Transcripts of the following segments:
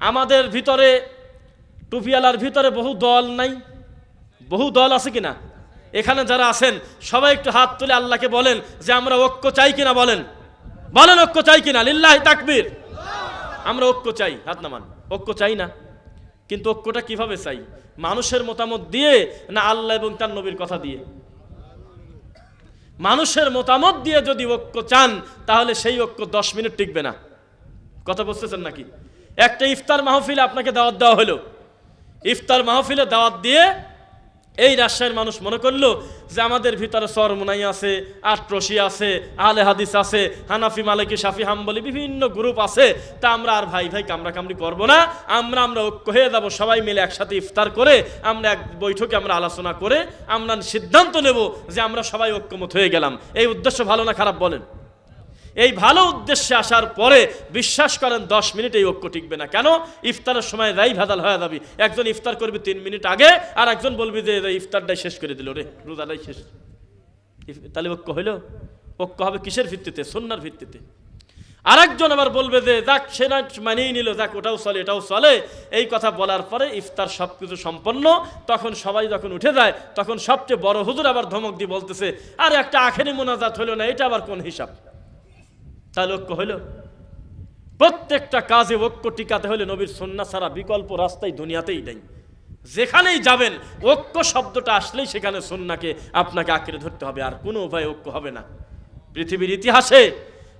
আমাদের ভিতরে টুপিয়ালার ভিতরে বহু দল নাই। বহু দল আছে কিনা? এখানে যারা আছেন, সবাই একটু হাত তুলে আল্লাহকে বলেন যে আমরা ঐক্য চাই কিনা বলেন। বলেন ঐক্য চাই কিনা? লিল্লাহ তাকবীর। আমরা ঐক্য চাই, হাত নামান। ঐক্য চাই না। কিন্তু ঐক্যটা কীভাবে চাই? মানুষের মতামত দিয়ে না আল্লাহ এবং তার নবীর কথা দিয়ে? মানুষের মতামত দিয়ে যদি ঐক্য চান, তাহলে সেই ঐক্য দশ মিনিট টিকবে না। কথা বুঝতেছেন নাকি? একটা ইফতার মাহফিলে আপনাকে দাওয়াত দেওয়া হলো। ইফতার মাহফিলে দাওয়াত দিয়ে এই রাজশাহীর মানুষ মনে করল যে আমাদের ভিতরে সরমুনাই আছে আট্রসি আছে আলে হাদিস আছে, হানাফি, মালিকি, শাফি, হাম্বলি বিভিন্ন গ্রুপ আছে। তা আমরা আর ভাই ভাই কামড়া কামড়ি করব না। আমরা আমরা ঐক্য হয়ে যাব, সবাই মিলে একসাথে ইফতার করে আমরা এক বৈঠকে আমরা আলোচনা করে আমরা সিদ্ধান্ত নেব যে আমরা সবাই ঐক্যমত হয়ে গেলাম। এই উদ্দেশ্য ভালো না খারাপ বলেন? এই ভালো উদ্দেশ্যে আসার পরে বিশ্বাস করেন দশ মিনিট এই ঐক্য টিকবে না। কেন? ইফতারের সময় রাই ভেদাল হয়ে যাবি। একজন ইফতার করবি তিন মিনিট আগে, আর একজন বলবি যে ইফতারটাই শেষ করে দিল রে, রোজাটাই শেষ। তাহলে ঐক্য হইল? ঐক্য হবে কিসের ভিত্তিতে? সন্ন্যার ভিত্তিতে। আরেকজন আবার বলবে যে, যাক, সে না মানিয়ে নিল, যাক, ওটাও চলে, এটাও চলে। এই কথা বলার পরে ইফতার সব কিছু সম্পন্ন। তখন সবাই যখন উঠে যায়, তখন সবচেয়ে বড় হুজুর আবার ধমক দিয়ে বলতেছে, আর, একটা আখেরি মোনাজাত হলো না, এটা আবার কোন হিসাব? তাহলে ঐক্য হইল প্রত্যেকটা কাজে ঐক্য টিকাতে হলে নবীর সন্না ছাড়া বিকল্প রাস্তায় দুনিয়াতেই নেই। যেখানেই যাবেন, ঐক্য শব্দটা আসলেই সেখানে সন্নাকে আপনাকে আঁকড়ে ধরতে হবে, আর কোনো উপায় ঐক্য হবে না। পৃথিবীর ইতিহাসে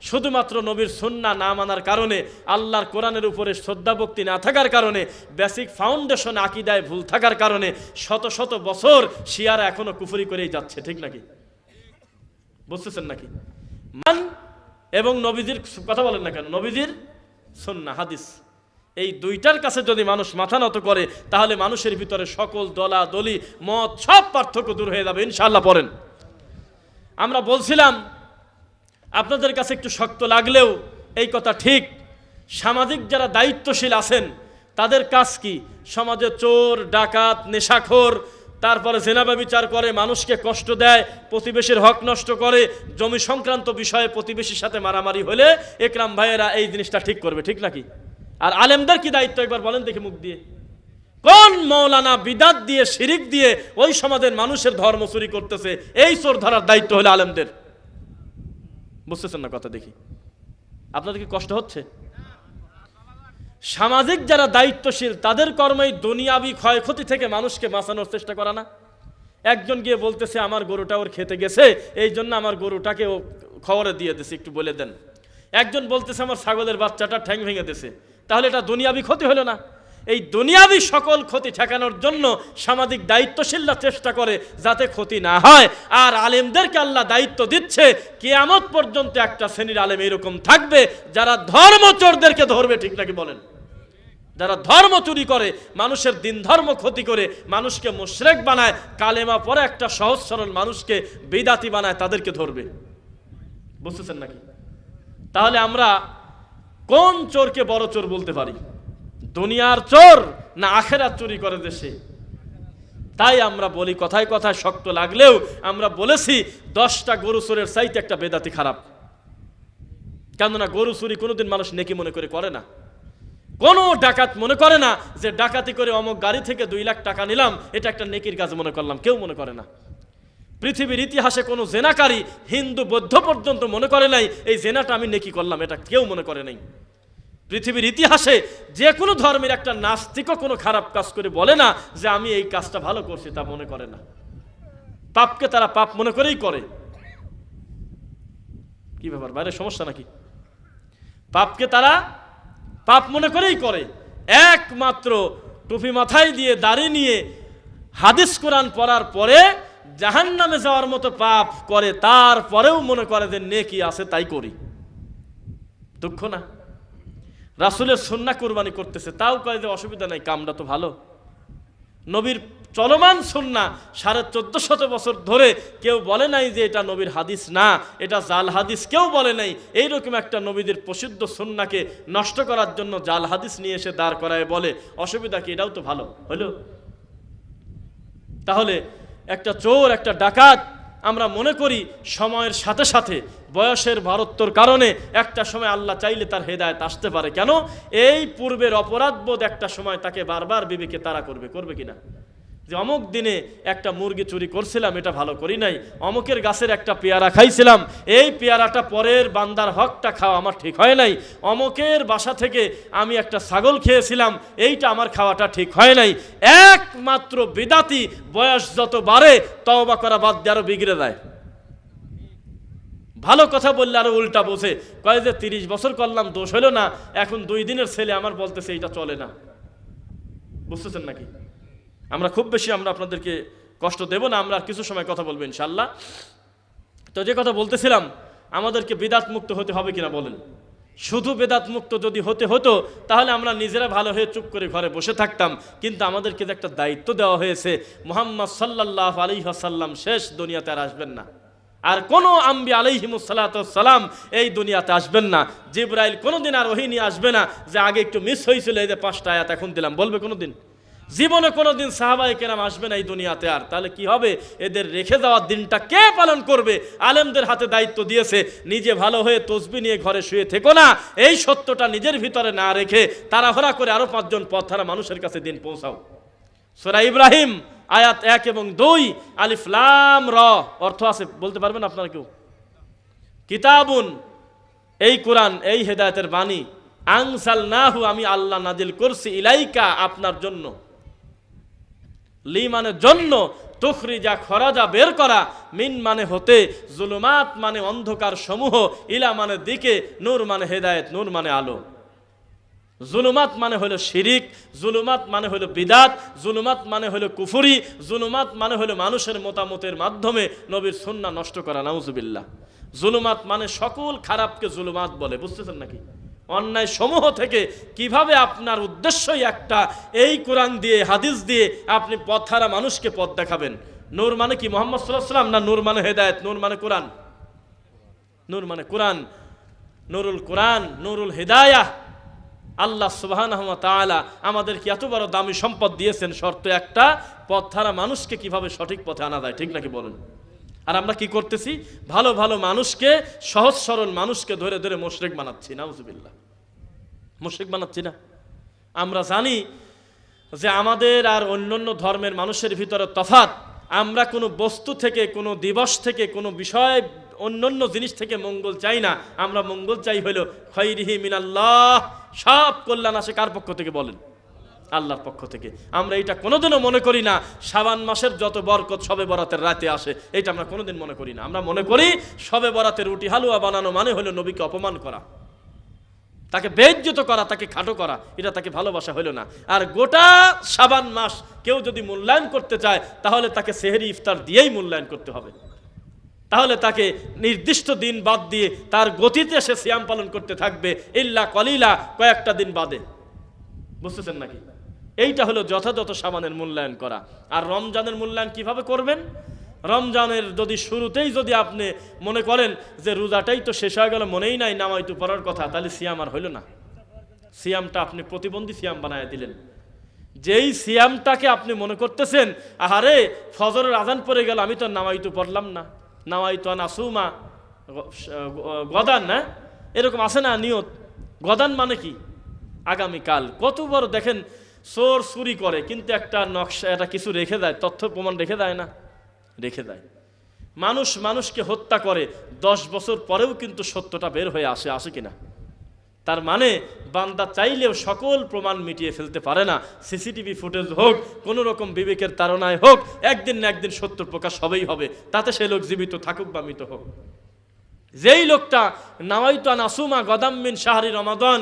শুধুমাত্র নবীর সন্না না মানার কারণে, আল্লাহর কোরআনের উপরে শ্রদ্ধা ভক্তি না থাকার কারণে, বেসিক ফাউন্ডেশন আকিদায় ভুল থাকার কারণে শত শত বছর শিয়ারা এখনও কুফুরি করেই যাচ্ছে, ঠিক নাকি? বুঝতেছেন নাকি? মান এবং নবীজির কথা বলেন না কেন? নবীজির সন্না হাদিস। এই দুইটার কাছে যদি মানুষ মাথা নত করে, তাহলে মানুষের ভিতরে সকল দলা দলি, মত সব পার্থক্য দূর হয়ে যাবে ইনশাল্লাহ পড়েন। আমরা বলছিলাম, আপনাদের কাছে একটু শক্ত লাগলেও এই কথা ঠিক। সামাজিক যারা দায়িত্বশীল আছেন, তাদের কাজ কি? সমাজে চোর, ডাকাত, নেশাখোর তারপরে জেনাবা বিচার করে, মানুষকে কষ্ট দেয়, প্রতিবেশীর হক নষ্ট করে, জমি সংক্রান্ত বিষয়ে প্রতিবেশীর সাথে মারামারি হলে একরাম ভাইয়েরা এই জিনিসটা ঠিক করবে, ঠিক নাকি? আর আলেমদের কি দায়িত্ব একবার বলেন দেখি মুখ দিয়ে। কোন মৌলানা বিদাত দিয়ে, শিরিক দিয়ে ওই সমাজের মানুষের ধর্ম চুরি করতেছে? এই চোর ধরার দায়িত্ব হলো আলেমদের। বুঝতেছেন না কথা দেখি। আপনাদের কি কষ্ট হচ্ছে? সামাজিক যারা দায়িত্বশীল, তাদের কর্মই দুনিয়াবি ক্ষয়ক্ষতি থেকে মানুষকে বাঁচানোর চেষ্টা করা না। একজন গিয়ে বলতেছে, আমার গরুটা ওর খেতে গেছে, এই জন্য আমার গরুটাকে ও খবরে দিয়ে দিছে, একটু বলে দেন। একজন বলতেছে, আমার ছাগলের বাচ্চাটা ঠ্যাং ভেঙে দিছে। তাহলে এটা দুনিয়াবি ক্ষতি হলো না। এই দুনিয়াবি সকল ক্ষতি ঠেকানোর জন্য সামাজিক দায়িত্বশীলরা চেষ্টা করে যাতে ক্ষতি না হয়। আর আলেমদেরকে আল্লাহ দায়িত্ব দিচ্ছে, কেয়ামত পর্যন্ত একটা শ্রেণির আলেম এরকম থাকবে, যারা ধর্মচোরদেরকে ধরবে, ঠিক নাকি বলেন? যারা ধর্ম চুরি করে, মানুষের দিন ধর্ম ক্ষতি করে, মানুষকে মুশরেক বানায়, কালেমা পরে একটা সহজ সরল মানুষকে বেদাতি বানায়, তাদেরকে ধরবে। বুঝতেছেন নাকি? তাহলে আমরা কোন চোরকে বড় চোর বলতে পারি? দুনিয়ার চোর না আখেরাত চুরি করে দেশে। তাই আমরা বলি কথায় কথায় শক্ত লাগলেও আমরা বলেছি, দশটা গরু চোরের চাইতে একটা বেদাতি খারাপ। কেননা গরু চুরি কোনোদিন মানুষ নেকি মনে করে করে না। কোনো ডাকাত মনে করে না যে ডাকাতি করে অমুক গাড়ি থেকে দুই লাখ টাকা নিলাম, এটা একটা নেকির কাজ মনে করলাম, কেউ মনে করে না। পৃথিবীর ইতিহাসে কোনো জেনাকারী হিন্দু বৌদ্ধ পর্যন্ত মনে করে নাই, এই জেনাটা আমি নেকি করলাম, এটা কেউ মনে করে নাই। পৃথিবীর ইতিহাসে যে কোনো ধর্মের একটা নাস্তিকও কোনো খারাপ কাজ করে বলে না যে আমি এই কাজটা ভালো করছি তা মনে করে না। পাপকে তারা পাপ মনে করেই করে। কি ব্যাপার, বাইরে সমস্যা নাকি? পাপকে তারা পাপ মনে করেই করে। একমাত্র টুপি মাথায় দিয়ে দাড়ি নিয়ে হাদিস কোরআন পড়ার পরে জাহান নামে যাওয়ার মতো পাপ করে, তারপরেও মনে করে যে নেকি আছে তাই করি। দুঃখ না? রাসুলের সন্না কোরবানি করতেছে, তাও কয় যে অসুবিধা নাই, কামটা তো ভালো। নবীর চলমান সন্না সাড়ে চোদ্দ শত বছর ধরে কেউ বলে নাই যে এটা নবীর হাদিস না, এটা জাল হাদিস, কেউ বলে নাই। এইরকম একটা নবীদের প্রসিদ্ধ সন্নাকে নষ্ট করার জন্য জাল হাদিস নিয়ে এসে দাঁড় করায় বলে, অসুবিধা কি? এটাও তো ভালো, হলো? তাহলে একটা চোর, একটা ডাকাত আমরা মনে করি সময়ের সাথে সাথে বয়সের ভারত্বর কারণে একটা সময় আল্লাহ চাইলে তার হেদায়ত আসতে পারে। কেন? এই পূর্বের অপরাধবোধ একটা সময় তাকে বারবার বিবেকে তারা করবে করবে কিনা? যে অমুক দিনে একটা মুরগি চুরি করছিলাম, এটা ভালো করি নাই। অমুকের গাছের একটা পেয়ারা খাইছিলাম, এই পেয়ারাটা পরের বান্দার হকটা খাওয়া আমার ঠিক হয় নাই। অমুকের বাসা থেকে আমি একটা ছাগল খেয়েছিলাম, এইটা আমার খাওয়াটা ঠিক হয় নাই। একমাত্র বিদাতি বয়স যত বাড়ে, তওবা করা বাদ দিয়ে আরও বিগড়ে দেয় ভালো কথা বললে আরও উল্টা বোঝে। কয় যে তিরিশ বছর করলাম, দোষ হলো না। এখন দুই দিনের ছেলে আমার বলতেছে, এইটা চলে না। বুঝতেছেন নাকি? আমরা খুব বেশি আমরা আপনাদেরকে কষ্ট দেব না, আমরা কিছু সময় কথা বলব ইনশাল্লাহ তো যে কথা বলতেছিলাম, আমাদেরকে বেদাত মুক্ত হতে হবে কিনা বলেন? শুধু বেদাত মুক্ত যদি হতে হতো, তাহলে আমরা নিজেরা ভালো হয়ে চুপ করে ঘরে বসে থাকতাম, কিন্তু আমাদেরকে যে একটা দায়িত্ব দেওয়া হয়েছে, মোহাম্মদ সাল্লাহ আলী সাল্লাম শেষ দুনিয়াতে আর আসবেন না। আর কোনো আম্বি আলাইহিমুসালাম এই দুনিয়াতে আসবেন না। জিব্রাইল কোনোদিন আর ওহি নিয়ে আসবে না যে আগে একটু মিস হয়েছিল, এই যে পাঁচটা আয়াত এখন দিলাম। বলবে কোনোদিন? জীবনে কোনোদিন সাহাবাই কেরাম আসবে না এই দুনিয়াতে আর। তাহলে কি হবে? এদের রেখে যাওয়ার দিনটা কে পালন করবে? আলেমদের হাতে দায়িত্ব দিয়েছে, নিজে ভালো হয়ে তসবি নিয়ে ঘরে শুয়ে থেকো না। এই সত্যটা নিজের ভিতরে না রেখে তাড়াহড়া করে আরও পাঁচজন পথহারা মানুষের কাছে দিন পৌঁছাও। সোরা ইব্রাহিম, আয়াত এক এবং দুই আলিফলাম র। অর্থ আছে, বলতে পারবেন আপনারা কেউ? কিতাবুন, এই কোরআন, এই হেদায়তের বাণী। আংসাল নাহু আমি আল্লাহ নাজিল করছি ইলাইকা, আপনার জন্য। লি মানে জন্য তুখরি যা খরাজা বের করা, মিন মানে হতে জুলুমাত মানে অন্ধকার সমূহ, ইলা মানে দিকে, নূর মানে হেদায়েত, নূর মানে আলো। জুলুমাত মানে হলো শিরিক, জুলুমাত মানে হলো বিদাত, জুলুমাত মানে হলো কুফুরি, জুলুমাত মানে হলো মানুষের মতামতের মাধ্যমে নবীর সুন্না নষ্ট করা, নাউজুবিল্লাহ। জুলুমাত মানে সকল খারাপকে জুলুমাত বলে, বুঝতেছেন নাকি? অন্যায় সমূহ থেকে কীভাবে আপনার উদ্দেশ্যই একটা, এই কোরআন দিয়ে, হাদিস দিয়ে আপনি পথহারা মানুষকে পথ দেখাবেন? নূর মানে কি, মোহাম্মদ সাল্লাহ সাল্লাম না নূর মানে হেদায়ত? নূর মানে কোরআন? নূর মানে কোরআন। নুরুল কোরআন, নুরুল হেদায়া। আল্লাহ সুবাহান তাআলা আমাদেরকে এত বড় দামি সম্পদ দিয়েছেন, শর্ত একটা পথ মানুষকে কীভাবে সঠিক পথে আনা যায়, ঠিক নাকি বলেন? আর আমরা কি করতেছি? ভালো ভালো মানুষকে, সহজ, সরল মানুষকে ধরে ধরে মোশরেক বানাচ্ছি, নাউজুবিল্লাহ। মোশরেক বানাচ্ছি না। আমরা জানি যে আমাদের আর অন্যান্য ধর্মের মানুষের ভিতরে তফাত আমরা কোনো বস্তু থেকে, কোনো দিবস থেকে, কোনো বিষয়, অন্যান্য জিনিস থেকে মঙ্গল চাই না। আমরা মঙ্গল চাই হইল খৈরিহি মিনাল্লাহ। সব কল্যাণ আসে কার পক্ষ থেকে বলেন? আল্লাহর পক্ষ থেকে। আমরা এটা কোনোদিনও মনে করি না শাবান মাসের যত বরকত সবে বরাতের রাতে আসে এটা আমরা কোনোদিন মনে করি না। আমরা মনে করি সবে বরাতের রুটি হালুয়া বানানো মানে হলো নবীকে অপমান করা। তাকে বেজ্জত করা, তাকে খাটো করা, এটা তাকে ভালোবাসা হলো না। আর গোটা সাবান মাস কেউ যদি মূল্যায়ন করতে চায়, তাহলে তাকে সেহেরি ইফতার দিয়েই মূল্যায়ন করতে হবে। তাহলে তাকে নির্দিষ্ট দিন বাদ দিয়ে তার গতিতে সে সিয়াম পালন করতে থাকবে, ইল্লা কলিলা, কয়েকটা দিন বাদে। বুঝতেছেন নাকি? এইটা হলো যথাযথ সাবানের মূল্যায়ন করা। আর রমজানের মূল্যায়ন কীভাবে করবেন? রমজানের যদি শুরুতেই যদি আপনি মনে করেন যে রোজাটাই তো শেষ হয়ে গেল, মনেই নাই নামাইতু পড়ার কথা, তাহলে সিয়াম আর হইল না। সিয়ামটা আপনি প্রতিবন্ধী সিয়াম বানায় দিলেন। যেই সিয়ামটাকে আপনি মনে করতেছেন, আহারে, ফজরের আজান পড়ে গেল, আমি তো নামাইতু পড়লাম না। নামাইতু নাসুমা গদান না এরকম আছে না নিয়ত? গদান মানে কি? আগামীকাল। কত বড় দেখেন চোর চুরি করে, কিন্তু একটা নকশা, একটা কিছু রেখে দেয়, তথ্য প্রমাণ রেখে দেয় না? রেখে দেয়। মানুষ মানুষকে হত্যা করে, দশ বছর পরেও কিন্তু সত্যটা বের হয়ে আসে আসে কিনা? তার মানে বান্দা চাইলেও সকল প্রমাণ মিটিয়ে ফেলতে পারে না। সিসিটিভি ফুটেজ হোক, কোনো রকম বিবেকের তাড়নায় হোক, একদিন না একদিন সত্য প্রকাশ হবেই হবে। তাতে সে লোক জীবিত থাকুক বা মৃত হোক। যেই লোকটা নাওয়াইতো নাসুমা গদাম্মিন শাহরি রমাদন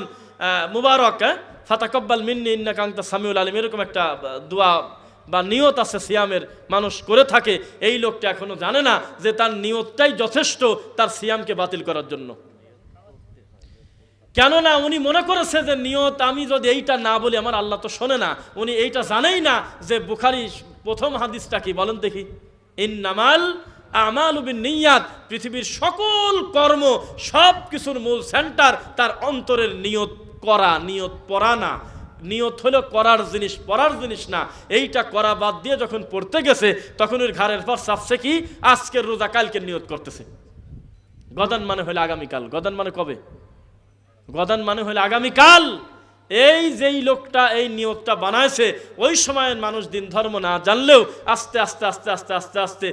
মুবারক হ্যাঁ? ফাতাকব্বাল মিন্নি ইন্না কাংতা সামিউল আলম। এরকম একটা দোয়া বা নিয়ত আছে সিয়ামের। মানুষ করে থাকে। এই লোকটা এখনও জানে না যে তার নিয়তটাই যথেষ্ট তার সিয়ামকে বাতিল করার জন্য। কেননা উনি মনে করেছে যে নিয়ত আমি যদি এইটা না বলি, আমার আল্লাহ তো শোনে না। উনি এইটা জানেই না যে বুখারি প্রথম হাদিসটা কি? বলেন দেখি। ইন্নামাল আমাল নিয়াত পৃথিবীর সকল কর্ম সব কিছুর মূল সেন্টার তার অন্তরের নিয়ত। করা নিয়ত পড়া না। নিয়ত হলো করার জিনিস, পড়ার জিনিস না। এইটা করা বাদ দিয়ে যখন পড়তে গেছে, তখন ওর ঘাড়ের পর চাপছে কি? আজকের রোজা, কালকে নিয়ত করতেছে। গদান মানে হলো আগামীকাল। গদান মানে কবে? গদান মানে হলো আগামীকাল। এই যেই লোকটা এই নিয়োগটা বানাইছে, ওই সময়ের মানুষ দিন ধর্ম না জানলেও আস্তে আস্তে আস্তে আস্তে আস্তে আস্তে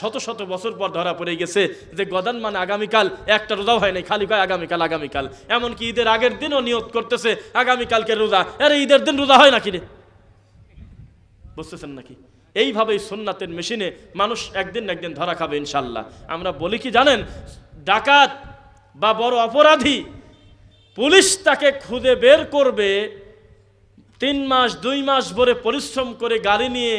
শত শত বছর পর ধরা পড়ে গেছে যে গদান মানে আগামীকাল, একটা রোজাও হয় নাই, খালি কয় আগামীকাল আগামীকাল। এমনকি ঈদের আগের দিনও নিয়োগ করতেছে, আগামীকালকে রোজা। আরে ঈদের দিন রোজা হয় নাকি রে? বুঝতেছেন নাকি? এইভাবেই সোননাথের মেশিনে মানুষ একদিন একদিন ধরা খাবে ইনশাল্লাহ আমরা বলি কি জানেন, ডাকাত বা বড় অপরাধী পুলিশ তাকে খুঁজে বের করবে, তিন মাস, দুই মাস ভরে পরিশ্রম করে গাড়ি নিয়ে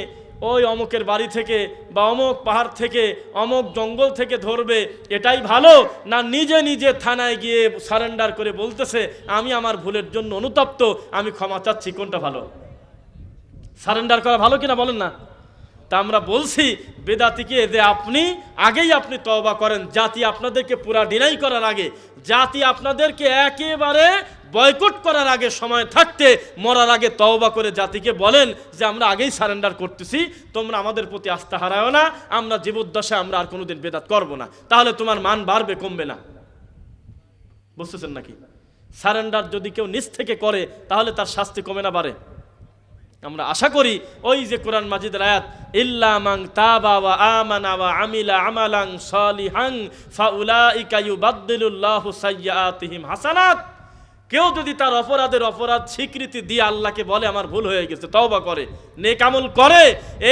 ওই অমুকের বাড়ি থেকে বা অমুক পাহাড় থেকে, অমুক জঙ্গল থেকে ধরবে। এটাই ভালো? না নিজে নিজে থানায় গিয়ে সারেন্ডার করে বলতেছে, আমি আমার ভুলের জন্য অনুতপ্ত, আমি ক্ষমা চাচ্ছি, কোনটা ভালো? সারেন্ডার করা ভালো কিনা বলেন না? তা আমরা বলছি, বেদাতিকে যে আপনি আগেই আপনি তওবা করেন, জাতি আপনাদেরকে পুরা ডিনাই করার আগে। জাতি আপনাদেরকে একেবারে বয়কট করার আগে সময় থাকতে, মরার আগে তওবা করে জাতিকে বলেন যে, আমরা আগেই সারেন্ডার করতেছি, তোমরা আমাদের প্রতি আস্থা হারাও না, আমরা জীবদ্দশায় আমরা আর কোনোদিন বেদাত করব না। তাহলে তোমার মান বাড়বে, কমবে না। বুঝতেছেন নাকি? সারেন্ডার যদি কেউ নিজ থেকে করে, তাহলে তার শাস্তি কমে না বাড়ে। আমরা আশা করি ওই যে কোরআন মাজিদের আয়াত ইল্লামাং তাবা ওয়া আমানা ওয়া আমিলা আমালাং সালিহাং ফাউলাইকা ইউবাদদিলুল্লাহু সাইয়্যাতিহিম হাসানাত। কেউ যদি তার অপরাধের অপরাধ স্বীকৃতি দিয়ে আল্লাহকে বলে, আমার ভুল হয়ে গেছে, তওবা করে। নেক আমল করে,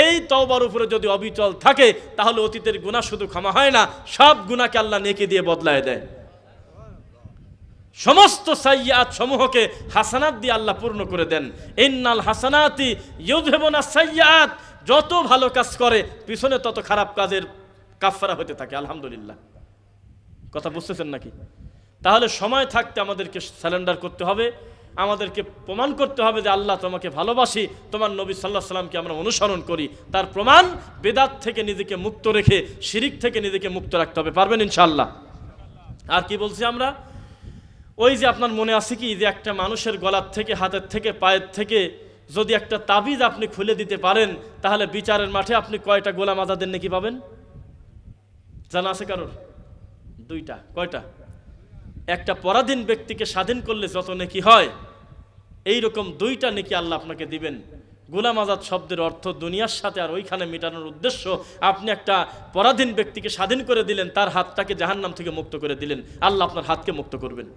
এই তওবার উপরে যদি অবিচল থাকে, তাহলে অতীতের গুনাহ শুধু ক্ষমা হয় না, সব গুণাকে আল্লাহ নেকি দিয়ে বদলায় দেয়। সমস্ত সাইয়াত সমূহকে হাসানাত দিয়ে আল্লাহ পূর্ণ করে দেন। ইন্নাল হাসানাতি ইউযহিবুনা সাইয়াত যত ভালো কাজ করে, পিছনে তত খারাপ কাজের কাফারা হতে থাকে, আলহামদুলিল্লাহ। কথা বুঝতেছেন নাকি? তাহলে সময় থাকতে আমাদেরকে স্যালেন্ডার করতে হবে। আমাদেরকে প্রমাণ করতে হবে যে আল্লাহ তোমাকে ভালোবাসি, তোমার নবী সাল্লাহ সাল্লামকে আমরা অনুসরণ করি। তার প্রমাণ বেদাত থেকে নিজেকে মুক্ত রেখে, শিরিক থেকে নিজেকে মুক্ত রাখতে হবে। পারবেন ইনশাআল্লাহ? আর কি বলছি আমরা? ওই যে আপনার মনে আছে কি যে একটা মানুষের গলার থেকে, হাতের থেকে, পায়ের থেকে যদি একটা তাবিজ আপনি খুলে দিতে পারেন, তাহলে বিচারের মাঠে আপনি কয়টা গোলাম আজাদের নাকি পাবেন? জানা আছে কারোর? দুইটা। কয়টা? একটা পরাধীন ব্যক্তিকে স্বাধীন করলে যত নেকি হয় এই রকম দুইটা নেকি আল্লাহ আপনাকে দিবেন। গোলাম আজাদ শব্দের অর্থ দুনিয়ার সাথে আর ওইখানে মেটানোর উদ্দেশ্য, আপনি একটা পরাধীন ব্যক্তিকে স্বাধীন করে দিলেন, তার হাতটাকে জাহান্নাম থেকে মুক্ত করে দিলেন। আল্লাহ আপনার হাতকে মুক্ত করবেন।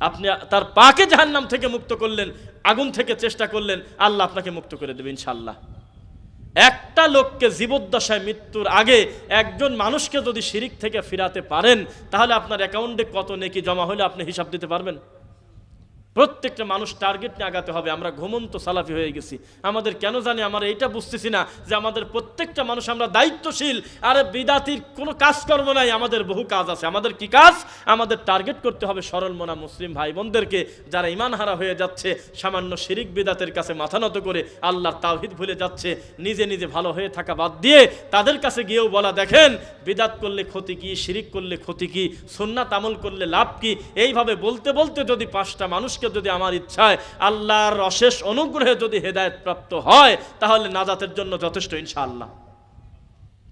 আপনি তার পাকে জাহান্নাম থেকে মুক্ত করলেন, আগুন থেকে চেষ্টা করলেন, আল্লাহ আপনাকে মুক্ত করে দেবে ইনশাল্লাহ একটা লোককে জীবদ্দশায় মৃত্যুর আগে একজন মানুষকে যদি শিরিক থেকে ফিরাতে পারেন, তাহলে আপনার অ্যাকাউন্টে কত নেকি জমা হলে আপনি হিসাব দিতে পারবেন? প্রত্যেকটা মানুষ টার্গেট নিয়ে আগাতে হবে। আমরা ঘুমন্ত সালাফি হয়ে গেছি। আমাদের কেন জানি আমরা এইটা বুঝতেছি না যে আমাদের প্রত্যেকটা মানুষ আমরা দায়িত্বশীল। আর বিদাতির কোনো কাজকর্ম নাই, আমাদের বহু কাজ আছে। আমাদের কি কাজ? আমাদের টার্গেট করতে হবে সরল মনা মুসলিম ভাই বোনদেরকে যারা ইমান হারা হয়ে যাচ্ছে, সামান্য শিরিক বিদাতের কাছে মাথা নত করে আল্লাহর তাওহিদ ভুলে যাচ্ছে, নিজে নিজে ভালো হয়ে থাকা বাদ দিয়ে তাদের কাছে গিয়েও বলা, দেখেন, বিদাত করলে ক্ষতি কি, শিরিক করলে ক্ষতি কি, সুন্নাত আমল করলে লাভ কি? এইভাবে বলতে বলতে যদি পাঁচটা মানুষকে যদি আমার ইচ্ছায় আল্লাহর অশেষ অনুগ্রহে যদি হেদায়েত প্রাপ্ত হয়, তাহলে নাজাতের জন্য যথেষ্ট ইনশাআল্লাহ।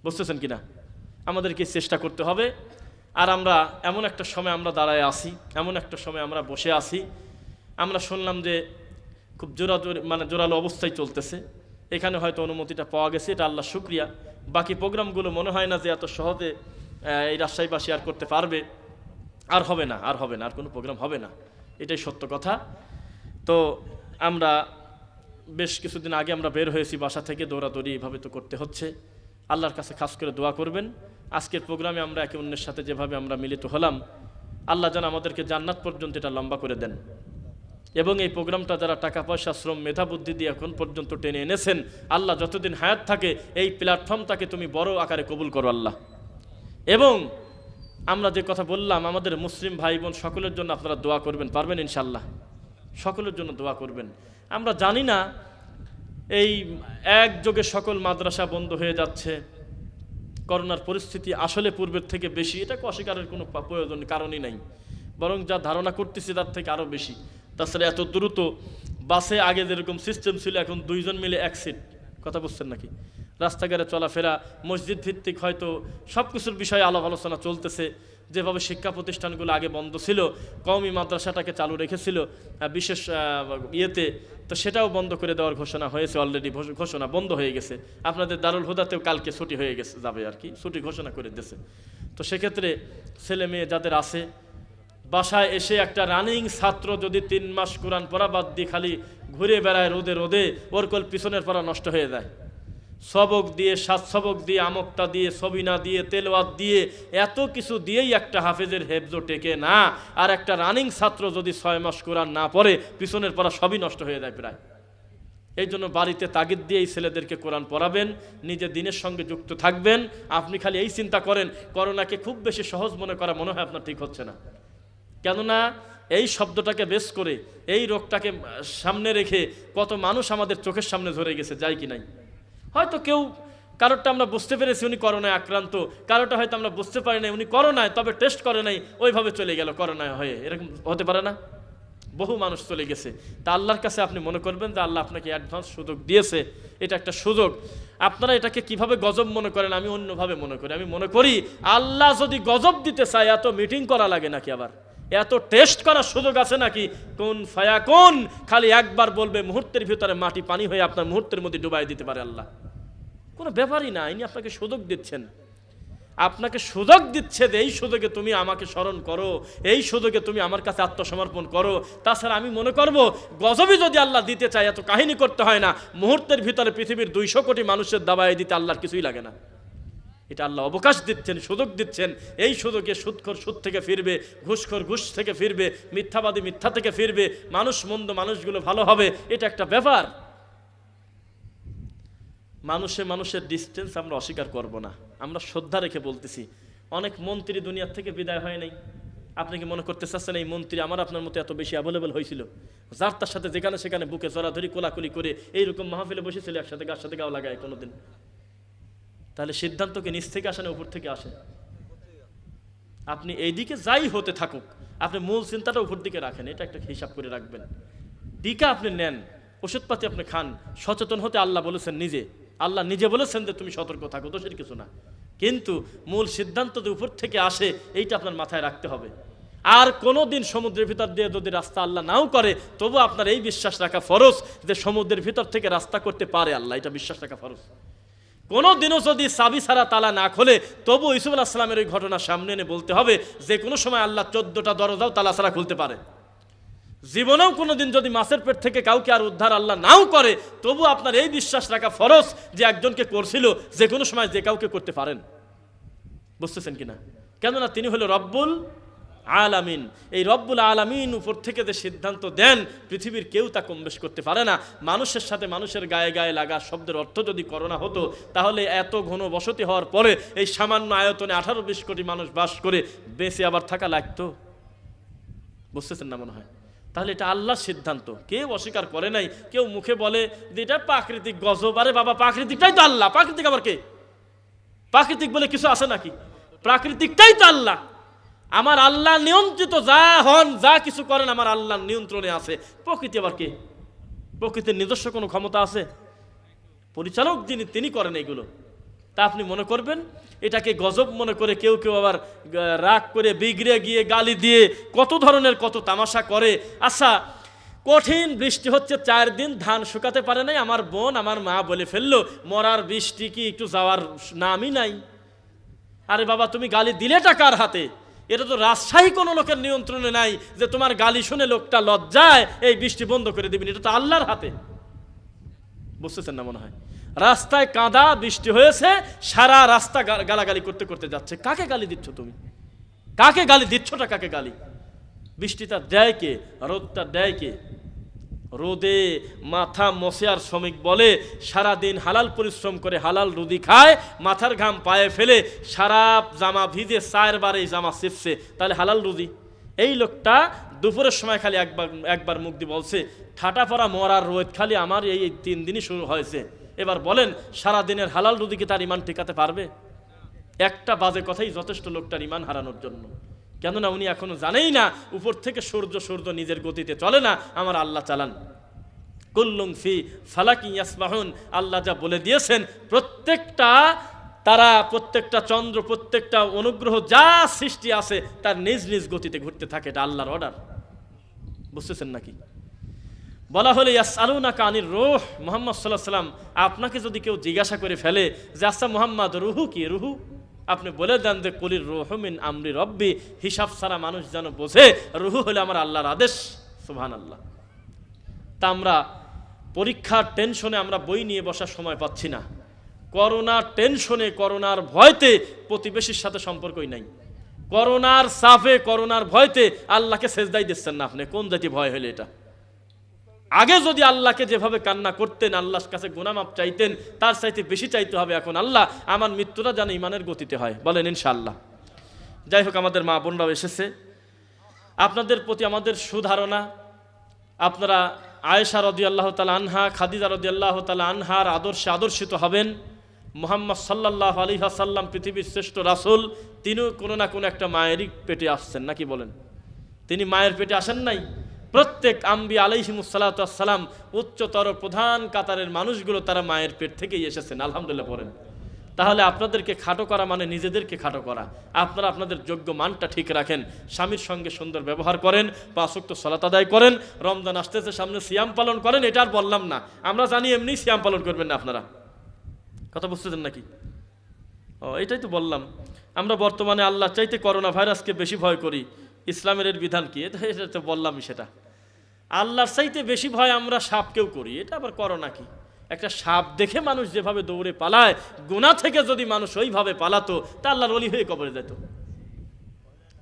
বুঝতেছেন কিনা? আমাদেরকে চেষ্টা করতে হবে। আর আমরা এমন একটা সময় আমরা দাঁড়ায় আসি এমন একটা সময় আমরা বসে আছি। আমরা শুনলাম যে খুব জোরা মানে জোরালো অবস্থায় চলতেছে। এখানে হয়তো অনুমতিটা পাওয়া গেছে, এটা আল্লাহ শুক্রিয়া। বাকি প্রোগ্রামগুলো মনে হয় না যে এত সহজে এই রাজশাহীবাসী আর করতে পারবে। আর হবে না, আর হবে না, আর কোনো প্রোগ্রাম হবে না। এটাই সত্য কথা। তো আমরা বেশ কিছুদিন আগে আমরা বের হয়েছি বাসা থেকে, দৌড়াদৌড়ি এভাবে তো করতে হচ্ছে। আল্লাহর কাছে খাস করে দোয়া করবেন। আজকের প্রোগ্রামে আমরা একে অন্যের সাথে যেভাবে আমরা মিলিত হলাম, আল্লাহ যেন আমাদেরকে জান্নাত পর্যন্ত এটা লম্বা করে দেন। এবং এই প্রোগ্রামটা যারা টাকা পয়সা, শ্রম, মেধা, বুদ্ধি দিয়ে এখন পর্যন্ত টেনে এনেছেন, আল্লাহ যতদিন হায়াত থাকে, এই প্ল্যাটফর্মটাকে তুমি বড় আকারে কবুল করো আল্লাহ। এবং আমরা যে কথা বললাম, আমাদের মুসলিম ভাই বোন সকলের জন্য আপনারা দোয়া করবেন, পারবেন ইনশাল্লাহ সকলের জন্য দোয়া করবেন। আমরা জানি না, এই একযোগে সকল মাদ্রাসা বন্ধ হয়ে যাচ্ছে, করোনার পরিস্থিতি আসলে পূর্বের থেকে বেশি এটাকে অস্বীকারের কোনো প্রয়োজন, কারণই নাই। বরং যা ধারণা করতেছি তার থেকে আরও বেশি। তাছাড়া এত দ্রুত বাসে আগে যেরকম সিস্টেম ছিল, এখন দুইজন মিলে এক সিট কথা বুঝছেন নাকি? রাস্তাঘাটে চলাফেরা মসজিদ ভিত্তিক হয়তো সব কিছুর বিষয়ে আলাপ আলোচনা চলতেছে। যেভাবে শিক্ষা প্রতিষ্ঠানগুলো আগে বন্ধ ছিল, কওমি মাদ্রাসাটাকে চালু রেখেছিল বিশেষ ইয়েতে, তো সেটাও বন্ধ করে দেওয়ার ঘোষণা হয়েছে অলরেডি ঘোষণা বন্ধ হয়ে গেছে। আপনাদের দারুল হুদাতেও কালকে ছুটি হয়ে গেছে, যাবে আর কি, ছুটি ঘোষণা করে দিয়েছে। তো সেক্ষেত্রে ছেলে মেয়ে যাদের আছে, বাসায় এসে একটা রানিং ছাত্র যদি তিন মাস কোরআন পড়া বাদ দিয়ে খালি ঘুরে বেড়ায় রোদে রোদে, ওর কল পিছনের পড়া নষ্ট হয়ে যায়। সবক দিয়ে, সাত সবক দিয়ে, আমকটা দিয়ে, সবিনা দিয়ে, তেলওয়াত দিয়ে, এত কিছু দিয়েই একটা হাফেজের হেফজো টেকে না। আর একটা রানিং ছাত্র যদি ছয় মাস কোরআন না পড়ে, পিছনের পড়া সবই নষ্ট হয়ে যায় প্রায়। এই জন্য বাড়িতে তাগিদ দিয়ে এই ছেলেদেরকে কোরআন পড়াবেন, নিজে দিনের সঙ্গে যুক্ত থাকবেন। আপনি খালি এই চিন্তা করেন, করোনাকে খুব বেশি সহজ মনে করা মনে হয় আপনার ঠিক হচ্ছে না। কেননা, এই শব্দটাকে বেশ করে, এই রোগটাকে সামনে রেখে কত মানুষ আমাদের চোখের সামনে ধরে গেছে, যায় কি নাই? হয়তো কেউ কারোরটা আমরা বুঝতে পেরেছি উনি করোনায় আক্রান্ত কারোটা হয়তো আমরা বুঝতে পারি নাই উনি করোনায়, তবে টেস্ট করে নাই, ওইভাবে চলে গেল করোনায় হয়ে। এরকম হতে পারে না? বহু মানুষ চলে গেছে। তা আল্লাহর কাছে আপনি মনে করবেন যে আল্লাহ আপনাকে অ্যাডভান্স সুযোগ দিয়েছে। এটা একটা সুযোগ। আপনারা এটাকে কীভাবে গজব মনে করেন আমি অন্যভাবে মনে করি। আমি মনে করি, আল্লাহ যদি গজব দিতে চায়, এত মিটিং করা লাগে নাকি আবার? এত টেস্ট করার সুযোগ আছে নাকি? কোন ফায়া কোন? খালি একবার বলবে মুহূর্তের ভিতরে মাটি পানি হয়ে আপনার মুহূর্তের মধ্যে ডুবাই দিতে পারে আল্লাহ। কোনো ব্যাপারই না, ইনি আপনাকে সুযোগ দিচ্ছেন। আপনাকে সুযোগ দিচ্ছে যে এই সুযোগে তুমি আমাকে স্মরণ করো, এই সুযোগে তুমি আমার কাছে আত্মসমর্পণ করো। তাছাড়া আমি মনে করব, গজবই যদি আল্লাহ দিতে চায়, এত কাহিনী করতে হয় না, মুহূর্তের ভিতরে পৃথিবীর দুইশো কোটি মানুষের দাবায় দিতে আল্লাহর কিছুই লাগে না। এটা আল্লাহ অবকাশ দিচ্ছেন, সুযোগ দিচ্ছেন। এই সুযোগে সুদখোর সুদ থেকে ফিরবে, ঘুষখোর ঘুষ থেকে ফিরবে, মিথ্যাবাদী মিথ্যা থেকে ফিরবে, মানুষ মন্দ মানুষগুলো ভালো হবে, এটা একটা ব্যাপার। মানুষে মানুষের ডিস্টেন্স আমরা অস্বীকার করব না। আমরা শ্রদ্ধা রেখে বলতেছি, অনেক মন্ত্রী দুনিয়ার থেকে বিদায় হয় নাই। আপনি কি মনে করতে চাচ্ছেন এই মন্ত্রী আমার আপনার মতো এত বেশি অ্যাভেলেবল হয়েছিল? যার তার সাথে যেখানে সেখানে বুকে জড়াধরি কোলাকুলি করে এইরকম মাহফিলে বসেছিল একসাথে গার সাথে গাও লাগায় কোনোদিন? তাহলে সিদ্ধান্তকে নিচ থেকে আসে না উপর থেকে আসে? আপনি এইদিকে যাই হতে থাকুক, আপনি মূল চিন্তাটা উপর দিকে রাখেন, এটা একটা হিসাব করে রাখবেন। টিকা আপনি নেন, ওষুধপাতি আপনি খান, সচেতন হতে আল্লাহ বলেছেন নিজে। আল্লাহ নিজে বলেছেন যে তুমি সতর্ক থাকো, দোষের কিছু না। কিন্তু মূল সিদ্ধান্ত যে উপর থেকে আসে, এইটা আপনার মাথায় রাখতে হবে। আর কোনো দিন সমুদ্রের ভিতর দিয়ে যদি রাস্তা আল্লাহ নাও করে, তবু আপনার এই বিশ্বাস রাখা ফরজ যে সমুদ্রের ভিতর থেকে রাস্তা করতে পারে আল্লাহ, এটা বিশ্বাস রাখা ফরজ। কোনো দিনও যদি সাবি ছাড়া তালা না খোলে, তবু ইসুফ আসলামের ওই ঘটনা সামনে এনে বলতে হবে যে, কোনো সময় আল্লাহ চোদ্দটা দরজাও তালা ছাড়া খুলতে পারে। জীবনেও কোনো দিন যদি মাছের পেট থেকে কাউকে আর উদ্ধার আল্লাহ নাও করে, তবু আপনার এই বিশ্বাস রাখা ফরজ যে, একজনকে করছিল, যে কোনো সময় যে কাউকে করতে পারেন। বুঝতেছেন কিনা? কেননা তিনি হলো রব্বুল আলামিন। এই রব্বুল আলামিন উপর থেকে যে সিদ্ধান্ত দেন, পৃথিবীর কেউ তা কম বেশ করতে পারে না। মানুষের সাথে মানুষের গায়ে গায়ে লাগা শব্দের অর্থ যদি করোনা হতো, তাহলে এত ঘন বসতি হওয়ার পরে এই সামান্য আয়তনে আঠারো বিশ কোটি মানুষ বাস করে বেঁচে আবার থাকা লাগতো। বুঝতেছেন না মনে হয়? তাহলে এটা আল্লাহর সিদ্ধান্ত। কেউ অস্বীকার করে নাই, কেউ মুখে বলে যে এটা প্রাকৃতিক গজব। আরে বাবা, প্রাকৃতিকটাই তো আল্লাহ। প্রাকৃতিক আবার কে? প্রাকৃতিক বলে কিছু আছে নাকি? প্রাকৃতিকটাই তো আল্লাহ। আমার আল্লাহ নিয়ন্ত্রিত, যা হন, যা কিছু করেন, আমার আল্লাহ নিয়ন্ত্রণে আছে। প্রকৃতি আবার কে? প্রকৃতির নিজস্ব কোনো ক্ষমতা আছে? পরিচালক যিনি, তিনি করেন এগুলো। তা আপনি মনে করবেন? এটাকে গজব মনে করে কেউ কেউ আবার রাগ করে বিগড়ে গিয়ে গালি দিয়ে কত ধরনের কত তামাশা করে। আচ্ছা কঠিন বৃষ্টি হচ্ছে, চার দিন ধান শুকাতে পারে নাই। আমার বোন, আমার মা বলে ফেলল, মরার বৃষ্টি কি একটু যাওয়ার নামই নাই? আরে বাবা, তুমি গালি দিলেটা কার হাতে? এটা তো রাজশাহী কোনো লোকের নিয়ন্ত্রণে নাই যে তোমার গালি শুনে লোকটা লজ্জায় এই বৃষ্টি বন্ধ করে দিবেন। এটা তো আল্লাহর হাতে। বুঝতেছেন না মনে হয়? রাস্তায় কাঁদা, বৃষ্টি হয়েছে, সারা রাস্তা গালাগালি করতে করতে যাচ্ছে। কাকে গালি দিচ্ছ তুমি? কাকে গালি দিচ্ছটা কাকে গালি? বৃষ্টিটা দেয় কে? রোদটা দেয় কে? রোদে মাথা মশে আর শ্রমিক বলে সারা দিন হালাল পরিশ্রম করে হালাল রুদি খায়, মাথার ঘাম পায়ে ফেলে সারা জামা ভিজে চায়ের বারে জামা চিপছে তাহলে হালাল রুদি। এই লোকটা দুপুরের সময় খালি একবার একবার মুখ দিয়ে বলছে, ঠাটা পড়া মরার রোদ খালি আমার এই তিন দিনই শুরু হয়েছে। এবার বলেন সারা দিনের হালাল রুদি কি তার ইমান টিকাতে পারবে? একটা বাজে কথাই যথেষ্ট লোকটার ইমান হারানোর জন্য। কেননা উনি এখনও জানেই না, উপর থেকে সূর্য সূর্য নিজের গতিতে চলে না, আমার আল্লাহ চালান। কুল্লুং ফি ফালাকি ইয়াসমাহুন আল্লাহ যা বলে দিয়েছেন, প্রত্যেকটা তারা, প্রত্যেকটা চন্দ্র, প্রত্যেকটা অনুগ্রহ যা সৃষ্টি আছে, তার নিজ নিজ গতিতে ঘুরতে থাকে, এটা আল্লাহর অর্ডার বুঝতেছেন নাকি? বলা হলে ইয়াসালুনা কানির রোহ, মোহাম্মদ সাল্লাহ সাল্লাম আপনাকে যদি কেউ জিজ্ঞাসা করে ফেলে যে আচ্ছা মোহাম্মদ, রুহু কি, রুহু? আপনি বলে দেন যে, কলির রোহমিন আমরি রব্বি হিসাব ছাড়া মানুষ যেন বোঝে, রুহু হলে আমার আল্লাহর আদেশ। সুবহান আল্লাহ তা আমরা পরীক্ষার টেনশনে আমরা বই নিয়ে বসার সময় পাচ্ছি না। করোনার টেনশনে, করোনার ভয়তে প্রতিবেশীর সাথে সম্পর্কই নাই। করোনার সাফে, করোনার ভয়তে আল্লাহকে সেজদাই দিচ্ছেন না আপনি। কোন জাতি ভয় হলে এটা? আগে যদি আল্লাহকে যেভাবে কান্না করতেন, আল্লাহর কাছে গুনামাপ চাইতেন, তার চাইতে বেশি চাইতে হবে এখন আল্লাহ। আমার মৃত্যুটা যেন ইমানের গতিতে হয়। বলেন ইনশাআল্লাহ। যাই হোক, আমাদের মা বোনরাও এসেছে। আপনাদের প্রতি আমাদের সুধারণা, আপনারা আয়েশা রদি আল্লাহ তালা আনহা, খাদিজা রদি আল্লাহ তালা আনহার আদর্শে আদর্শিত হবেন। মোহাম্মদ সাল্লাহ আলী সাল্লাম পৃথিবীর শ্রেষ্ঠ রাসুল, তিনিও কোনো না কোনো একটা মায়েরই পেটে আসছেন, নাকি বলেন? তিনি মায়ের পেটে আসেন নাই? প্রত্যেক আম্বি আলাইহিমুসাল্লাম উচ্চতর প্রধান কাতারের মানুষগুলো তারা মায়ের পেট থেকেই এসেছেন, আলহামদুলিল্লাহ পড়েন তাহলে আপনাদেরকে খাটো করা মানে নিজেদেরকে খাটো করা। আপনারা আপনাদের যোগ্য মানটা ঠিক রাখেন, স্বামীর সঙ্গে সুন্দর ব্যবহার করেন পাঁচক্ত সলাত আদায় করেন, রমজান আসতেছে, সামনে সিয়াম পালন করেন, এটা আর বললাম না। আমরা জানি এমনি সিয়াম পালন করবেন না আপনারা। কথা বুঝতেছেন নাকি? ও, এটাই তো বললাম। আমরা বর্তমানে আল্লাহ চাইতে করোনা ভাইরাসকে বেশি ভয় করি। ইসলামের বিধান কি? এটা তো বললামই সেটা। আল্লাহর চাইতে বেশি ভয় আমরা সাপকেও করি। এটা আবার করো নাকি? একটা সাপ দেখে মানুষ যেভাবে দৌড়ে পালায় গোনা থেকে যদি মানুষ ওইভাবে পালাতো, তা আল্লাহর অলি হয়ে কবরে যেত।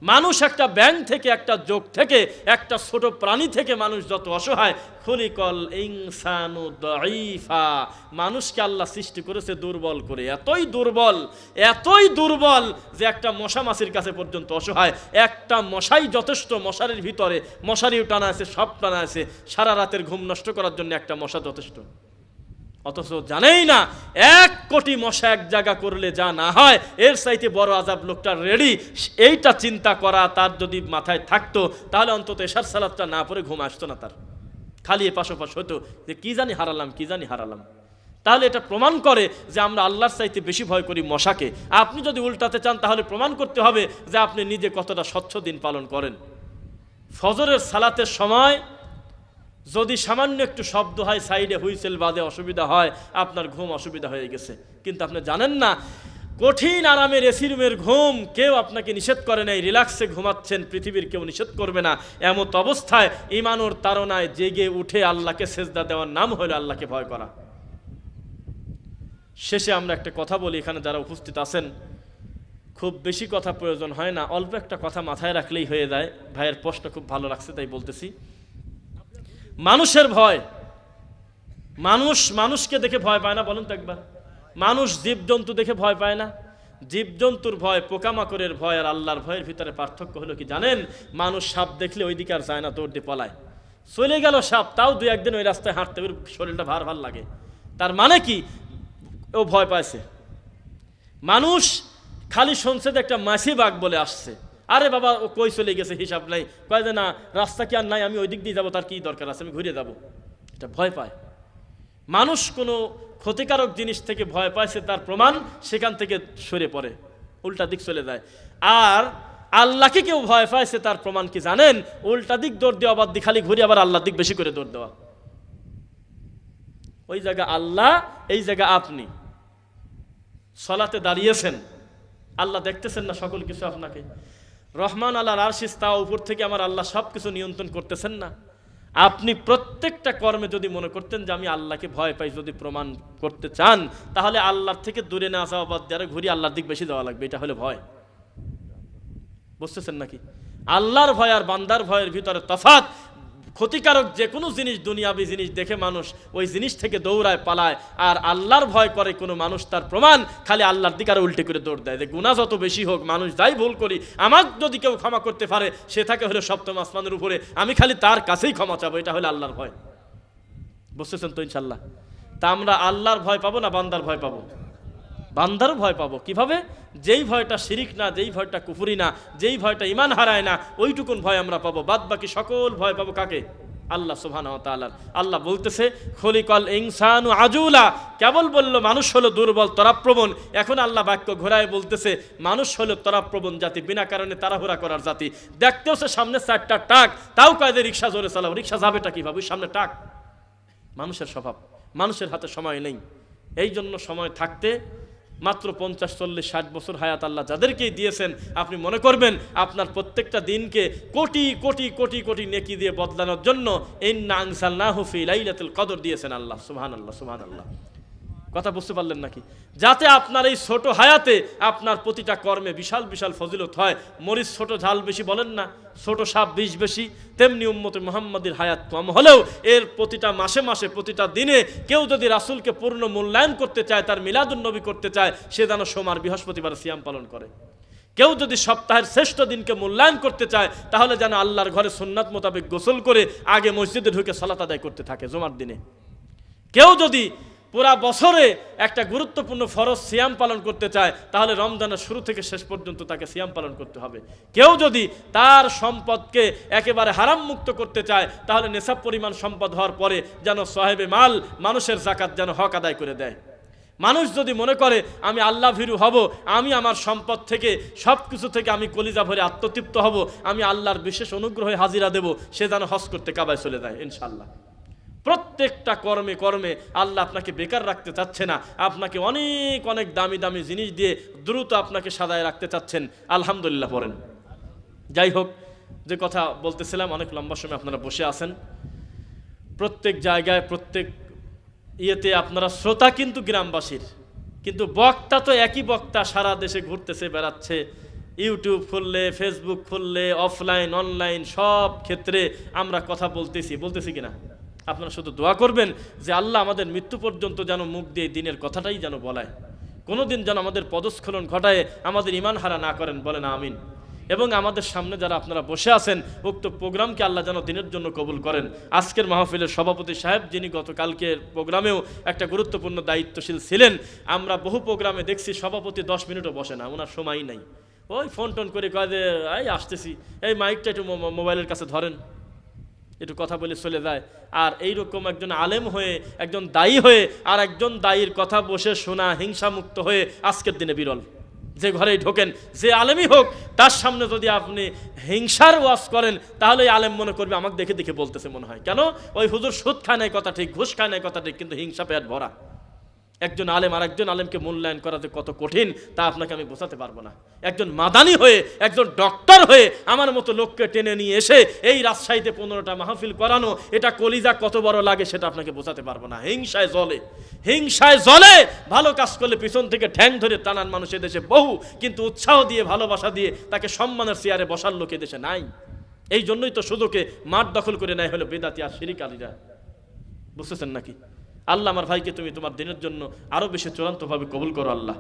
মানুষ একটা ব্যাং থেকে একটা যোগ থেকে, একটা ছোট প্রাণী থেকে মানুষ যত অসহায়, খলিকল ইনসানু দাইফা মানুষকে আল্লাহ সৃষ্টি করেছে দুর্বল করে। এতই দুর্বল এতই দুর্বল যে একটা মশা মাছির কাছে পর্যন্ত অসহায়। একটা মশাই যথেষ্ট মশারির ভিতরে, মশারিও টানা আছে, সব টানা আছে। সারা রাতের ঘুম নষ্ট করার জন্য একটা মশা যথেষ্ট। অথচ জানেই না, এক কোটি মশা এক জায়গা করলে যা না হয়, এর চাইতে বড় আজাব লোকটা রেডি। এইটা চিন্তা করা তার যদি মাথায় থাকতো, তাহলে অন্তত এশার সালাদটা না পরে ঘুম আসতো না তার। খালি এ পাশোপাশ হতো যে কি জানি হারালাম, কি জানি হারালাম। তাহলে এটা প্রমাণ করে যে আমরা আল্লাহর চাইতে বেশি ভয় করি মশাকে। আপনি যদি উল্টাতে চান, তাহলে প্রমাণ করতে হবে যে আপনি নিজে কতটা স্বচ্ছ দিন পালন করেন। ফজরের সালাতের সময় যদি সামান্য একটু শব্দ হয়, সাইডে হুইসেল বাদে অসুবিধা হয়, আপনার ঘুম অসুবিধা হয়ে গেছে। কিন্তু আপনি জানেন না, কঠিন আরামের এসি রুমের ঘুম কেউ আপনাকে নিষেধ করে নাই, রিল্যাক্সে ঘুমাচ্ছেন, পৃথিবীর কেউ নিষেধ করবে না। এমত অবস্থায় ইমানুর তারনায় জেগে উঠে আল্লাহকে সেজদা দেওয়ার নাম হলো আল্লাহকে ভয় করা। শেষে আমরা একটা কথা বলি, এখানে যারা উপস্থিত আছেন, খুব বেশি কথা প্রয়োজন হয় না, অল্প একটা কথা মাথায় রাখলেই হয়ে যায়। ভাইয়ের প্রশ্ন খুব ভালো লাগছে, তাই বলতেছি। মানুষের ভয়। মানুষ মানুষকে দেখে ভয় পায় না, বলুন তো একবার। মানুষ জীবজন্তু দেখে ভয় পায় না। জীবজন্তুর ভয়, পোকামাকড়ের ভয় আর আল্লাহর ভয়ের ভিতরে পার্থক্য হলো কি জানেন? মানুষ সাপ দেখলে ওই দিকে আর যায় না, দৌড় দিয়ে পলায়। চলে গেল সাপ, তাও দু একদিন ওই রাস্তায় হাঁটতে ওর শরীরটা ভার ভার লাগে। তার মানে কি? ও ভয় পাইছে। মানুষ খালি শুনছে যে একটা মাসি বাঘ বলে আসছে। আরে বাবা, ও কই চলে গেছে হিসাব নাই। কয় যে না, রাস্তা কি আর নাই, আমি ওই দিক দিয়ে যাব, তার কি দরকার আছে? আমি ঘুরে যাব। এটা ভয় পায়। মানুষ কোনো ক্ষতিকারক জিনিস থেকে ভয় পায় পাইছে তার প্রমাণ সেখান থেকে সরে পড়ে, উল্টা দিক চলে যায়। আর আল্লাহকে কেউ ভয় পায় পাইছে তার প্রমাণ কি জানেন? উল্টা দিক দৌড় দেওয়া বাদ দিয়ে খালি ঘুরে আবার আল্লাহ দিক বেশি করে দৌড় দেওয়া। ওই জায়গা আল্লাহ, এই জায়গা আপনি। সলাতে দাঁড়িয়েছেন। আল্লাহ দেখতেছেন না সকল কিছু আপনাকে। রহমান আল্লাহর আরশিস তা উপর থেকে আমার আল্লাহ সব কিছু নিয়ন্ত্রণ করতেছেন না। আপনি প্রত্যেকটা কর্মে যদি মনে করতেন যে আমি আল্লাহকে ভয় পাই, যদি প্রমাণ করতে চান, তাহলে আল্লাহর থেকে দূরে না যাওয়া বাদ দিয়ে ঘুরি আল্লাহর দিক বেশি দেওয়া লাগবে, এটা হলে ভয়। বুঝতেছেন নাকি? আল্লাহর ভয় আর বান্দার ভয়ের ভিতরে তফাত ক্ষতিকারক যে কোনো জিনিস, দুনিয়াবি জিনিস দেখে মানুষ ওই জিনিস থেকে দৌড়ায়, পালায়। আর আল্লাহর ভয় করে কোনো মানুষ তার প্রমাণ খালি আল্লাহর দিকে আরও উল্টে করে দৌড় দেয়। যে গুণা যত বেশি হোক, মানুষ যাই ভুল করি আমার যদি কেউ ক্ষমা করতে পারে, সে থাকে হলো সপ্তম আসমানের উপরে। আমি খালি তার কাছেই ক্ষমা চাবো, এটা হলো আল্লাহর ভয়। বুঝতেছেন তো ইনশাল্লাহ? তা আমরা আল্লাহর ভয় পাবো না বান্দার ভয় পাবো? বান্দার ভয় পাবো। কীভাবে? যেই ভয়টা শিরিক না, যেই ভয়টা কুফুরি না, যেই ভয়টা ইমান হারায় না, ওইটুকুন ভয় আমরা পাবো। বাদ বাকি সকল ভয় পাবো কাকে? আল্লাহ সুবহান আল্লাহ বলতেছে, খলিকল ইনসানু আজুলা। কেবল বলল, মানুষ হলো দুর্বল, তরাপ্রবণ। এখন আল্লাহ বাক্য ঘোরায় বলতেছে, মানুষ হলো তরাপ্রবণ জাতি, বিনা কারণে তাড়াহুড়া করার জাতি। দেখতেও সে সামনে চারটা টাক, তাও কয়েদের রিক্সা জোরে চালাও। রিক্সা যাবেটা কীভাবে সামনে টাক। মানুষের স্বভাব। মানুষের হাতে সময় নেই। এই জন্য সময় থাকতে মাত্র পঞ্চাশ, চল্লিশ, ষাট বছর হায়াত আল্লাহ যাদেরকেই দিয়েছেন, আপনি মনে করবেন আপনার প্রত্যেকটা দিনকে কোটি কোটি কোটি কোটি নেকি দিয়ে বদলানোর জন্য এই নাংসাল না হুফি লাইলাতুল কদর দিয়েছেন আল্লাহ সুহান আল্লাহ সুহান আল্লাহ কথা বুঝতে পারলেন নাকি? যাতে আপনার এই ছোট হায়াতে আপনার প্রতিটা কর্মে বিশাল বিশাল ফজিলত হয়। মরিচ ছোট, ঝাল বেশি বলেন না। ছোট সাপ বিষ বেশি। তেমনি উম্মতে মোহাম্মদের হায়াত কম হলেও এর প্রতিটা মাসে মাসে, প্রতিটা দিনে কেউ যদি রাসুলকে পূর্ণ মূল্যায়ন করতে চায়, তার মিলাদুন নবী করতে চায়, সে যেন সোমার বৃহস্পতিবার সিয়াম পালন করে। কেউ যদি সপ্তাহের শ্রেষ্ঠ দিনকে মূল্যায়ন করতে চায়, তাহলে যেন আল্লাহর ঘরে সুন্নাত মোতাবেক গোসল করে আগে মসজিদে ঢুকে সালাত আদায় করতে থাকে জমার দিনে। কেউ যদি পুরা বছরে একটা গুরুত্বপূর্ণ ফরজ সিয়াম পালন করতে চায়, তাহলে রমজানের শুরু থেকে শেষ পর্যন্ত তাকে সিয়াম পালন করতে হবে। কেউ যদি তার সম্পদকে একেবারে হারাম মুক্ত করতে চায়, তাহলে নেশাব পরিমাণ সম্পদ হওয়ার পরে যেন সাহেবে মাল মানুষের জাকাত যেন হক আদায় করে দেয়। মানুষ যদি মনে করে, আমি আল্লাহ ভীরু হব, আমি আমার সম্পদ থেকে সব কিছু থেকে আমি কলিজা ভরে আত্মতৃপ্ত হব, আমি আল্লাহর বিশেষ অনুগ্রহে হাজিরা দেব, সে যেন হজ করতে কাবায় চলে যায় ইনশাল্লাহ প্রত্যেকটা কর্মে কর্মে আল্লাহ আপনাকে বেকার রাখতে চাচ্ছে না। আপনাকে অনেক অনেক দামি দামি জিনিস দিয়ে দ্রুত আপনাকে সাদায় রাখতে চাচ্ছেন। আলহামদুলিল্লাহ পড়েন। যাই হোক, যে কথা বলতেছিলাম, অনেক লম্বা সময় আপনারা বসে আছেন। প্রত্যেক জায়গায়, প্রত্যেক ইয়েতে আপনারা শ্রোতা কিন্তু গ্রামবাসীর। কিন্তু বক্তা তো একই বক্তা, সারা দেশে ঘুরতেছে, বেড়াচ্ছে। ইউটিউব খুললে ফেসবুক খুললে অফলাইন অনলাইন সব ক্ষেত্রে আমরা কথা বলতেছি। বলতেছি কিনা? আপনারা শুধু দোয়া করবেন যে আল্লাহ আমাদের মৃত্যু পর্যন্ত যেন মুখ দিয়ে দিনের কথাটাই যেন বলায়। কোনোদিন যেন আমাদের পদস্খলন ঘটায়, আমাদের ইমান হারা না করেন বলেন আমিন। এবং আমাদের সামনে যারা আপনারা বসে আছেন, উক্ত প্রোগ্রামকে আল্লাহ যেন দিনের জন্য কবুল করেন। আজকের মাহফিলের সভাপতি সাহেব, যিনি গতকালকের প্রোগ্রামেও একটা গুরুত্বপূর্ণ দায়িত্বশীল ছিলেন, আমরা বহু প্রোগ্রামে দেখছি সভাপতি দশ মিনিটও বসে না ওনার সময় নাই। ওই ফোন টোন করে কয় এই, আসতেছি। এই মাইকটা একটু মোবাইলের কাছে ধরেন। একটু কথা বলে চলে যায়। আর এই রকম একজন আলেম হয়ে, একজন দায়ী হয়ে, আর একজন দায়ীর কথা বসে শোনা হিংসামুক্ত হয়ে আজকের দিনে বিরল। যে ঘরেই ঢোকেন, যে আলেমই হোক, তার সামনে যদি আপনি হিংসার ওয়াজ করেন, তাহলে আলেম মনে করবে, আমাকে দেখে দেখে বলতেছে মনে হয়। কেন? ওই হুজুর সুদ খায় নাই, কথা ঠিক, ঘুষ খায় নাই, কথা ঠিক, কিন্তু হিংসা পেয়ার ভরা। একজন আলেম আর একজন আলেমকে মূল্যায়ন করা যে কত কঠিন, তা আপনাকে আমি বোঝাতে পারব না। একজন মাদানি হয়ে, একজন ডক্টর হয়ে আমার মতো লোককে টেনে নিয়ে এসে এই রাজশাহীতে পনেরোটা মাহফিল করানো, এটা কলিজা কত বড় লাগে সেটা আপনাকে বোঝাতে পারব না। হিংসায় জলে হিংসায় জলে ভালো কাজ করলে পিছন থেকে ঠ্যাং ধরে টানান মানুষ দেশে বহু, কিন্তু উৎসাহ দিয়ে, ভালোবাসা দিয়ে তাকে সম্মানের চেয়ারে বসার লোক দেশে নাই। এই জন্যই তো শুধুকে মাঠ দখল করে নেয় হলো বেদাতি আর শিরিক আলীরা। বুঝতেছেন নাকি? আল্লাহ আমার ভাইকে তুমি তোমার দিনের জন্য আরও বেশি চূড়ান্তভাবে কবুল করো আল্লাহ।